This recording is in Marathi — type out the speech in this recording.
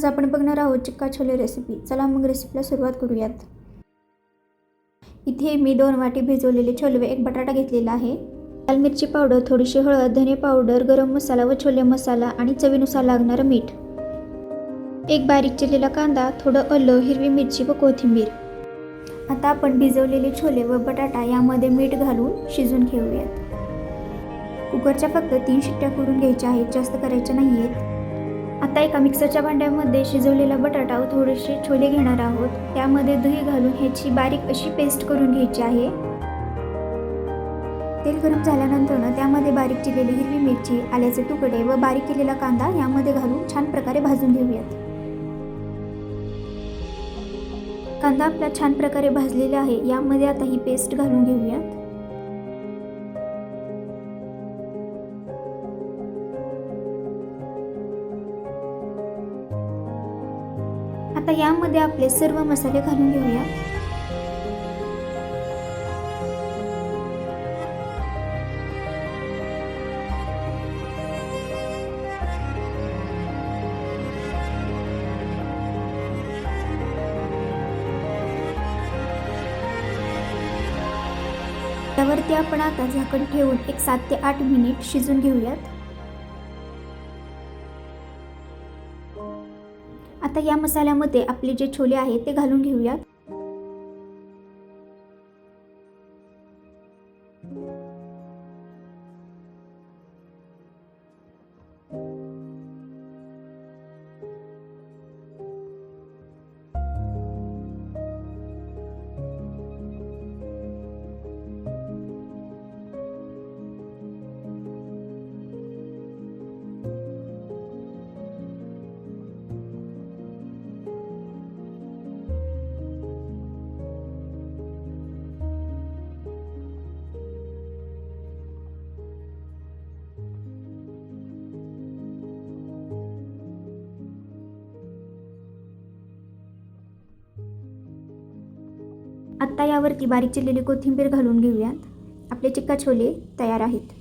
आज आपण बघणार आहोत चिक्का छोले रेसिपी चला मग रेसिपीला सुरुवात करूयात. इथे मी दोन वाटी भिजवलेले छोले व एक बटाटा घेतलेला आहे. लाल मिरची पावडर थोडीशी हळद धने पावडर गरम मसाला व छोले मसाला आणि चवीनुसार लागणारं मीठ. एक बारीक चिरलेला कांदा थोडं आलं हिरवी मिरची व कोथिंबीर. आता आपण भिजवलेले छोले व बटाटा यामध्ये मीठ घालून शिजून घेऊयात. कुकरच्या फक्त तीन शिट्ट्या करून घ्यायच्या आहेत जास्त करायच्या नाही आहेत आता एका मिक्सरच्या भांड्यामध्ये शिजवलेला बटाटा व थोडेसे छोले घेणार आहोत. त्यामध्ये दही घालून ह्याची बारीक अशी पेस्ट करून घ्यायची आहे. तेल गरम झाल्यानंतर ना त्यामध्ये बारीक चिरलेली हिरवी मिरची आल्याचे तुकडे व बारीक केलेला कांदा यामध्ये घालून छान प्रकारे भाजून घेऊयात. कांदा आपला छान प्रकारे भाजलेला आहे. यामध्ये आता ही पेस्ट घालून घेऊयात. आता यामध्ये आपले सर्व मसाले घालून घेऊया. त्यावरती आपण आता झाकण ठेवून एक सात ते आठ मिनिट शिजून घेऊयात. आता या मसाल्यामध्ये आपले जे छोले आहेत ते घालून घेऊयात. आत्ता यावरती बारीक चिरलेली कोथिंबीर घालून घेऊयात. आपले चिक्का छोले तयार आहेत.